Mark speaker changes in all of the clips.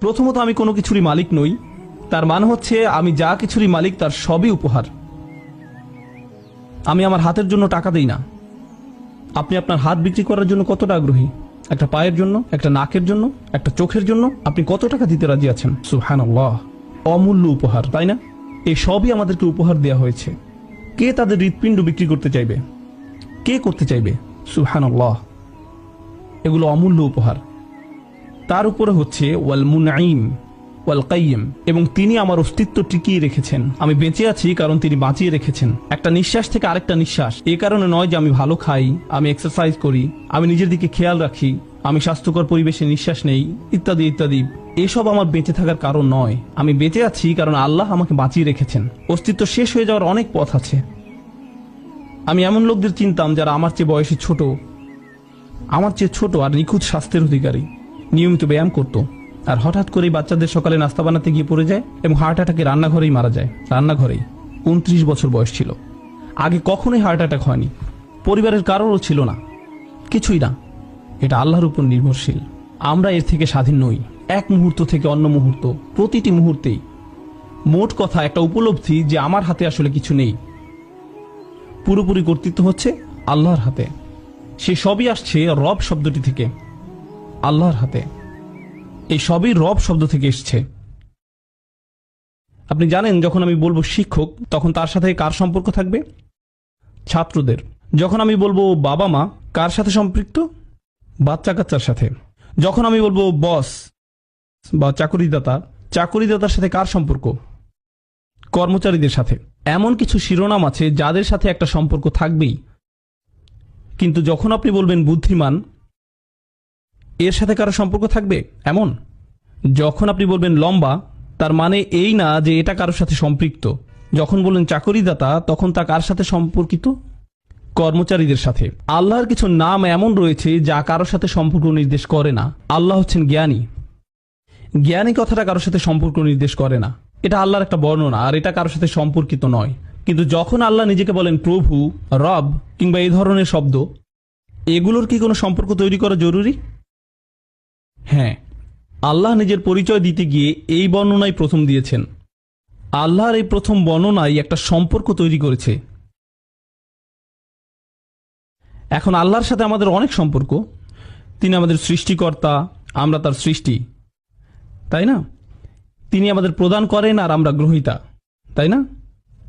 Speaker 1: প্রথমত আমি কোনো কিছুরই মালিক নই। তার মানে হচ্ছে আমি যা কিছুরই মালিক, তার সবই উপহার। আমি আমার হাতের জন্য টাকা দেই না। আপনি আপনার হাত বিক্রি করার জন্য কতটা আগ্রহী? একটা পায়ের জন্য, একটা নাকের জন্য, একটা চোখের জন্য আপনি কত টাকা দিতে রাজি আছেন? সুহান অমূল্য উপহার, তাই না? এই সবই আমাদেরকে উপহার দেওয়া হয়েছে। কে তাদের হৃৎপিণ্ড বিক্রি করতে চাইবে? কে করতে চাইবে? সুহান এগুলো অমূল্য উপহার। তার উপরে হচ্ছে ওয়াল মুনাইম ওয়াল কাইম এবং তিনি আমার অস্তিত্ব টিকিয়ে রেখেছেন। আমি বেঁচে আছি কারণ তিনি বাঁচিয়ে রেখেছেন। একটা নিঃশ্বাস থেকে আরেকটা নিঃশ্বাস। এ কারণে নয় যে আমি ভালো খাই, আমি এক্সারসাইজ করি, আমি নিজের দিকে খেয়াল রাখি, আমি স্বাস্থ্যকর পরিবেশে নিঃশ্বাস নেই, ইত্যাদি ইত্যাদি। এসব আমার বেঁচে থাকার কারণ নয়। আমি বেঁচে আছি কারণ আল্লাহ আমাকে বাঁচিয়ে রেখেছেন। অস্তিত্ব শেষ হয়ে যাওয়ার অনেক পথ আছে। আমি এমন লোকদের চিনতাম যারা আমার চেয়ে বয়সে ছোট, আমার চেয়ে ছোট আর নিখুঁত স্বাস্থ্যের অধিকারী। নিয়মিত ব্যায়াম করত। আর হঠাৎ করেই বাচ্চাদের সকালে নাস্তা বানাতে গিয়ে পড়ে যায় এবং হার্ট অ্যাটাকে রান্নাঘরেই মারা যায়। রান্নাঘরেই। উনত্রিশ বছর বয়স ছিল। আগে কখনোই হার্ট অ্যাটাক হয়নি। পরিবারের কারোরও ছিল না। কিছুই না। এটা আল্লাহর উপর নির্ভরশীল। আমরা এর থেকে স্বাধীন নই। এক মুহূর্ত থেকে অন্য মুহূর্ত। প্রতিটি মুহূর্তেই। মোট কথা, একটা উপলব্ধি যে আমার হাতে আসলে কিছু নেই। পুরোপুরি কর্তৃত্ব হচ্ছে আল্লাহর হাতে। সে সবই আসছে রব শব্দটি থেকে। আল্লাহর হাতে। এই সবই রব শব্দ থেকে এসছে। আপনি জানেন, যখন আমি বলব শিক্ষক, তখন তার সাথে কার সম্পর্ক থাকবে? ছাত্রদের। যখন আমি বলব বাবা মা, কার সাথে সম্পৃক্ত? বাচ্চা কাচ্চার সাথে। যখন আমি বলব বস বা চাকরিদাতা, চাকরিদাতার সাথে কার সম্পর্ক? কর্মচারীদের সাথে। এমন কিছু শিরোনাম আছে যাদের সাথে একটা সম্পর্ক থাকবেই। কিন্তু যখন আপনি বলবেন বুদ্ধিমান এর সাথে কারও সম্পর্ক থাকবে? এমন? যখন আপনি বলবেন লম্বা, তার মানে এই না যে এটা কারোর সাথে সম্পৃক্ত। যখন বললেন চাকরিদাতা, তখন তা কার সাথে সম্পর্কিত? কর্মচারীদের সাথে। আল্লাহর কিছু নাম এমন রয়েছে যা কারোর সাথে সম্পর্ক নির্দেশ করে না। আল্লাহ হচ্ছেন জ্ঞানী। জ্ঞানী কথাটা কারোর সাথে সম্পর্ক নির্দেশ করে না। এটা আল্লাহর একটা বর্ণনা, আর এটা কারোর সাথে সম্পর্কিত নয়। কিন্তু যখন আল্লাহ নিজেকে বলেন প্রভু, রব, কিংবা এই ধরনের শব্দ, এগুলোর কি কোনো সম্পর্ক তৈরি করা জরুরি? হ্যাঁ আল্লাহ নিজের পরিচয় দিতে গিয়ে এই বর্ণনাই প্রথম দিয়েছেন। আল্লাহর এই প্রথম বর্ণনাই একটা সম্পর্ক তৈরি করেছে। এখন আল্লাহর সাথে আমাদের অনেক সম্পর্ক। তিনি আমাদের সৃষ্টিকর্তা, আমরা তার সৃষ্টি। তাই না? তিনি আমাদের প্রদান করেন আর আমরা গ্রহীতা। তাই না?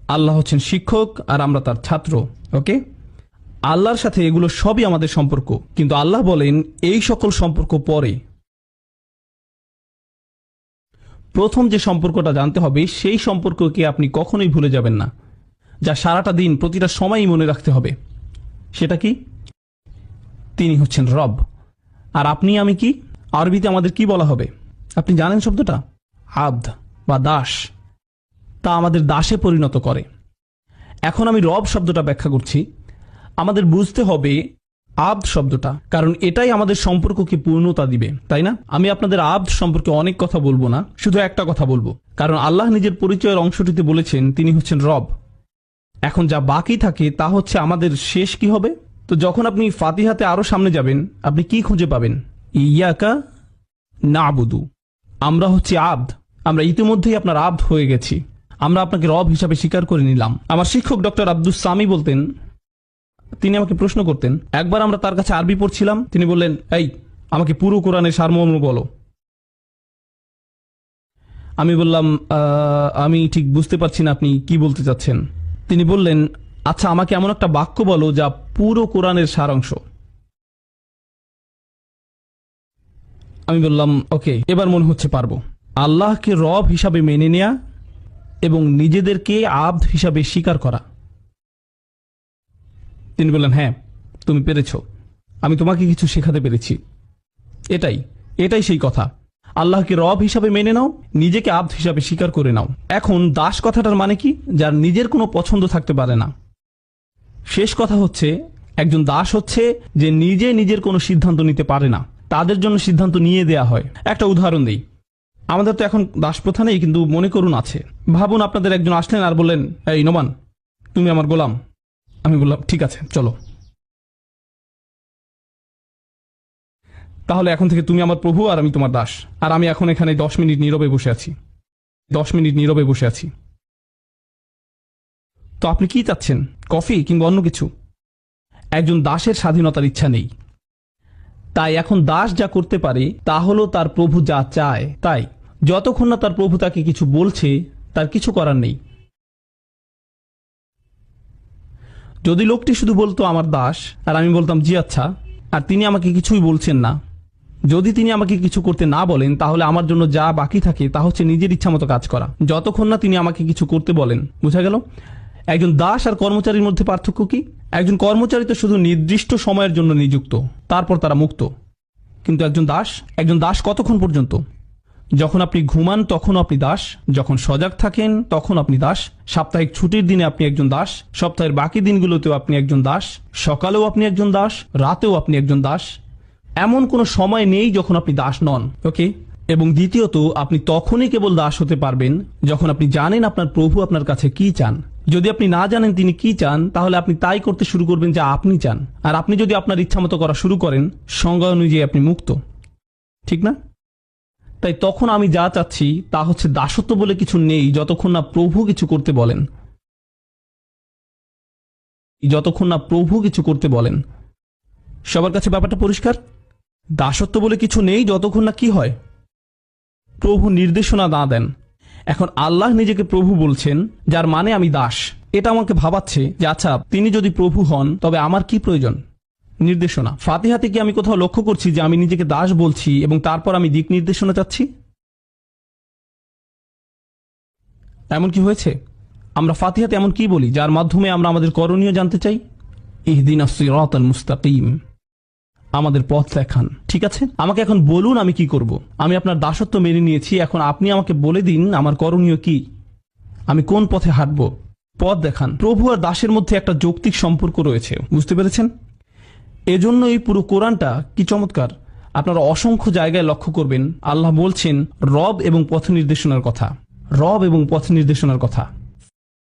Speaker 1: আল্লাহ হচ্ছেন শিক্ষক আর আমরা তার ছাত্র, ওকে? আল্লাহর সাথে এগুলো সবই আমাদের সম্পর্ক। কিন্তু আল্লাহ বলেন, এই সকল সম্পর্ক পরে। প্রথম যে সম্পর্কটা জানতে হবে, সেই সম্পর্ককে আপনি কখনোই ভুলে যাবেন না, যা সারাটা দিন প্রতিটা সময়ই মনে রাখতে হবে। সেটা কি? তিনি হচ্ছেন রব। আর আপনি, আমি কি? আরবিতে আমাদের কি বলা হবে? আপনি জানেন শব্দটা? আব্দ বা দাস। তা আমাদের দাসে পরিণত করে। এখন আমি রব শব্দটা ব্যাখ্যা করছি। আমাদের বুঝতে হবে আব্দ শব্দটা, কারণ এটাই আমাদের সম্পর্ককে পূর্ণতা দিবে, তাই না? আমি আপনাদের আব্দ সম্পর্কে অনেক কথা বলব না, শুধু একটা কথা বলব। কারণ আল্লাহ নিজের পরিচয়ের অংশটিতে বলেছেন, তিনি হচ্ছেন রব। এখন যা বাকি থাকে, তা হচ্ছে আমাদের শেষ কি হবে? তো যখন আপনি ফাতিহাতে আরও সামনে যাবেন, আপনি কি খুঁজে পাবেন? ইয়াকা না আবুদু আমরা হচ্ছি আব্দ আমরা ইতিমধ্যেই আপনার আব্দ হয়ে গেছি। আমরা আপনাকে রব হিসাবে স্বীকার করে নিলাম। আমার শিক্ষক ডক্টর আব্দুস সামি বলতেন তিনি আমাকে প্রশ্ন করতেন একবার আমরা তার কাছে আরবি পড়ছিলাম তিনি বললেন এই আমাকে পুরো কোরআনের সারমর্ম বলো। আমি বললাম "আহ, আমি ঠিক বুঝতে পারছি না আপনি কি বলতে চাচ্ছেন। তিনি বললেন আচ্ছা আমাকে এমন একটা বাক্য বলো যা পুরো কোরআনের সারাংশ। আমি বললাম ওকে এবার মনে হচ্ছে পারব। আল্লাহকে রব হিসাবে মেনে নেয়া এবং নিজেদেরকে আব্দ হিসাবে স্বীকার করা। তিনি বললেন হ্যাঁ তুমি পেরেছ। আমি তোমাকে কিছু শেখাতে পেরেছি। এটাই এটাই সেই কথা। আল্লাহকে রব হিসাবে মেনে নাও, নিজেকে আব্দ হিসাবে স্বীকার করে নাও। এখন দাস কথাটার মানে কি? যার নিজের কোনো পছন্দ থাকতে পারে না। শেষ কথা হচ্ছে, একজন দাস হচ্ছে যে নিজে নিজের কোনো সিদ্ধান্ত নিতে পারে না। তাদের জন্য সিদ্ধান্ত নিয়ে দেয়া হয়। একটা উদাহরণ দিই। আমাদের তো এখন দাস প্রথা নেই, কিন্তু মনে করুন আছে। ভাবুন আপনাদের একজন আসলেন আর বললেন, এই নোমান, তুমি আমার গোলাম। আমি বললাম, ঠিক আছে, চলো। তাহলে এখন থেকে তুমি আমার প্রভু আর আমি তোমার দাস। আর আমি এখন এখানে দশ মিনিট নীরবে বসে আছি। দশ মিনিট নীরবে বসে আছি। তো আপনি কি চাচ্ছেন? কফি কিংবা অন্য কিছু? একজন দাসের স্বাধীনতার ইচ্ছা নেই। তাই এখন দাস যা করতে পারে, তা হলো তার প্রভু যা চায়, তাই। যতক্ষণ না তার প্রভু তাকে কিছু বলছে, তার কিছু করার নেই। যদি লোকটি শুধু বলতো আমার দাস, আর আমি বলতাম, জি আচ্ছা। আর তিনি আমাকে কিছুই বলছেন না। যদি তিনি আমাকে কিছু করতে না বলেন, তাহলে আমার জন্য যা বাকি থাকে, তা হচ্ছে নিজের ইচ্ছা মতো কাজ করা। যতক্ষণ না তিনি আমাকে কিছু করতে বলেন। বুঝা গেল? একজন দাস আর কর্মচারীর মধ্যে পার্থক্য কি? একজন কর্মচারী তো শুধু নির্দিষ্ট সময়ের জন্য নিযুক্ত, তারপর তারা মুক্ত। কিন্তু একজন দাস একজন দাস কতক্ষণ পর্যন্ত? যখন আপনি ঘুমান, তখন আপনি দাস। যখন সজাগ থাকেন, তখন আপনি দাস। সাপ্তাহিক ছুটির দিনে আপনি একজন দাস। সপ্তাহের বাকি দিনগুলোতেও আপনি একজন দাস। সকালেও আপনি একজন দাস, রাতেও আপনি একজন দাস। এমন কোনো সময় নেই যখন আপনি দাস নন, ওকে? এবং দ্বিতীয়ত, আপনি তখনই কেবল দাস হতে পারবেন যখন আপনি জানেন আপনার প্রভু আপনার কাছে কি চান। যদি আপনি না জানেন তিনি কি চান, তাহলে আপনি তাই করতে শুরু করবেন যা আপনি চান। আর আপনি যদি আপনার ইচ্ছা মতো করা শুরু করেন, সংজ্ঞা অনুযায়ী আপনি মুক্ত। ঠিক না? তাই তখন আমি যা চাচ্ছি তা হচ্ছে দাসত্ব বলে কিছু নেই, যতক্ষণ না প্রভু কিছু করতে বলেন। যতক্ষণ না প্রভু কিছু করতে বলেন। সবার কাছে ব্যাপারটা পরিষ্কার? দাসত্ব বলে কিছু নেই, যতক্ষণ না কি হয়? প্রভু নির্দেশনা না দেন। এখন আল্লাহ নিজেকে প্রভু বলছেন, যার মানে আমি দাস। এটা আমাকে ভাবাচ্ছে যে আচ্ছা তিনি যদি প্রভু হন, তবে আমার কি প্রয়োজন? নির্দেশনা। ফাতিহাতে কি আমি কোথাও লক্ষ্য করছি যে আমি নিজেকে দাস বলছি এবং তারপর আমি দিক নির্দেশনা চাচ্ছি? এমন কি হয়েছে? আমরা ফাতিহাতে এমন কি বলি, যার মাধ্যমে আমরা আমাদের করণীয় জানতে চাই? ইহদিন মুস্তাকিম। আমাদের পথ দেখান। ঠিক আছে? আমাকে এখন বলুন আমি কি করব। আমি আপনার দাসত্ব মেনে নিয়েছি, এখন আপনি আমাকে বলে দিন আমার করণীয় কি। আমি কোন পথে হাঁটব? পথ দেখান। প্রভু আর দাসের মধ্যে একটা যৌক্তিক সম্পর্ক রয়েছে। বুঝতে পেরেছেন? এজন্য এই পুরো কোরআনটা কি চমৎকার। আপনারা অসংখ্য জায়গায় লক্ষ্য করবেন, আল্লাহ বলছেন রব এবং পথ নির্দেশনার কথা। রব এবং পথ নির্দেশনার কথা।